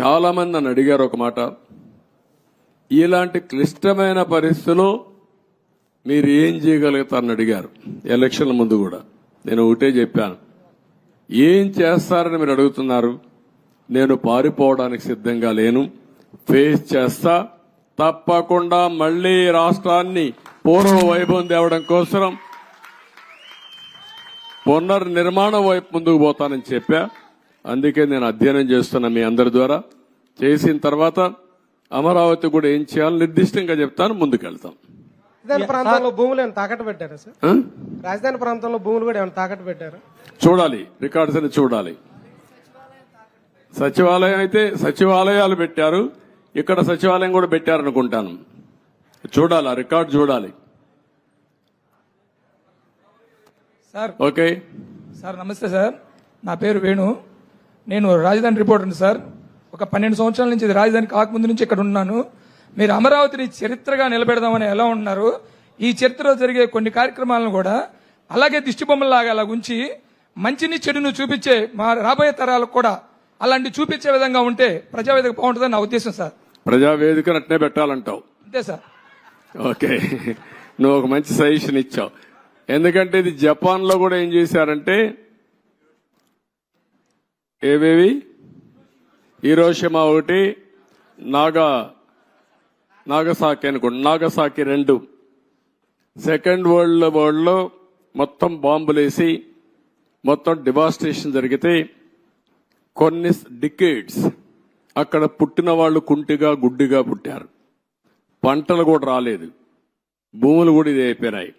చాలా మంది నన్ను అడిగారు ఒక మాట. ఇలాంటి క్లిష్టమైన పరిస్థితిలో మీరు ఏం చేయగలుగుతారని అడిగారు. ఎలక్షన్ల ముందు కూడా. నేను ఒకటే చెప్పాను. ఏం చేస్తారని మీరు అడుగుతున్నారు? నేను పారిపోవడానికి సిద్ధంగా లేను. ఫేస్ చేస్తా. తప్పకుండా మళ్ళీ రాష్ట్రాన్ని పూర్వ వైభవం తేవడం కోసం పునర్నిర్మాణం వైపు ముందుకు పోతానని చెప్పా. అందుకే నేను అధ్యయనం చేస్తున్నా మీ అందరి ద్వారా. చేసిన తర్వాత అమరావతి కూడా ఏం చేయాలో నిర్దిష్టంగా చెప్తాను ముందుకెళ్తాం. రాజధాని ప్రాంతంలో భూములు ఏమైనా తాకట్టు పెట్టారా సార్? రాజధాని ప్రాంతంలో భూములు కూడా ఏమైనా తాకట్టు పెట్టారా? చూడాలి రికార్డ్స్ అని చూడాలి. సచివాలయం అయితే సచివాలయాలు పెట్టారు ఇక్కడ సచివాలయం కూడా పెట్టారనుకుంటాను. చూడాలి ఆ రికార్డు చూడాలి. సార్. ఓకే. సార్ నమస్తే సార్. నా పేరు వేణు. నేను రాజధాని రిపోర్టర్ని సార్. ఒక పన్నెండు సంవత్సరాల నుంచి ఇది రాజధాని కాకముందు నుంచి ఇక్కడ ఉన్నాను. మీరు అమరావతిని చరిత్రగా నిలబెడదామని ఎలా ఉన్నారు? ఈ చరిత్రలో జరిగే కొన్ని కార్యక్రమాలను కూడా అలాగే దిష్టిబొమ్మలాగా అలా ఉంచి మంచిని చెడును చూపించే మా రాబోయే తరాలకు కూడా అలాంటి చూపించే విధంగా ఉంటే ప్రజావేదిక బాగుంటుందని నా ఉద్దేశం సార్. ప్రజావేదిక అట్నే పెట్టాలంటావు. అంతే సార్. ఓకే. నువ్వు ఒక మంచి సజెషన్ ఇచ్చావు. ఎందుకంటే ఇది జపాన్లో కూడా ఏం చేశారంటే ఏవేవి? హీరోషిమా ఒకటి నాగా నాగసాకి అనుకోండి. నాగసాకి రెండు. సెకండ్ వరల్డ్ వరల్డ్లో మొత్తం బాంబులేసి మొత్తం డివాస్టేషన్ జరిగితే కొన్ని డికేడ్స్ అక్కడ పుట్టిన వాళ్ళు కుంటిగా గుడ్డిగా పుట్టారు. పంటలు కూడా రాలేదు. భూములు కూడా ఇది అయిపోయినాయి.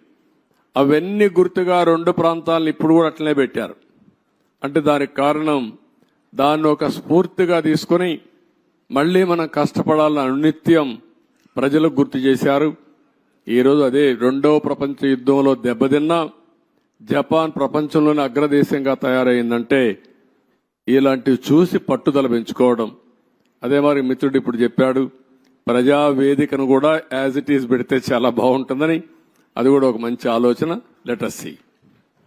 అవన్నీ గుర్తుగా రెండు ప్రాంతాలను ఇప్పుడు కూడా అట్లనే పెట్టారు. అంటే దానికి కారణం దాన్ని ఒక స్ఫూర్తిగా తీసుకుని మళ్ళీ మనం కష్టపడాలని అనునిత్యం ప్రజలకు గుర్తు చేశారు. ఈరోజు అదే రెండవ ప్రపంచ యుద్ధంలో దెబ్బతిన్న జపాన్ ప్రపంచంలోనే అగ్రదేశంగా తయారైందంటే ఇలాంటివి చూసి పట్టుదల పెంచుకోవడం. అదే మరి మిత్రుడు ఇప్పుడు చెప్పాడు ప్రజా వేదికను కూడా యాజ్ ఇట్ ఈస్ పెడితే చాలా బాగుంటుందని. అది కూడా ఒక మంచి ఆలోచన. లెటర్సీ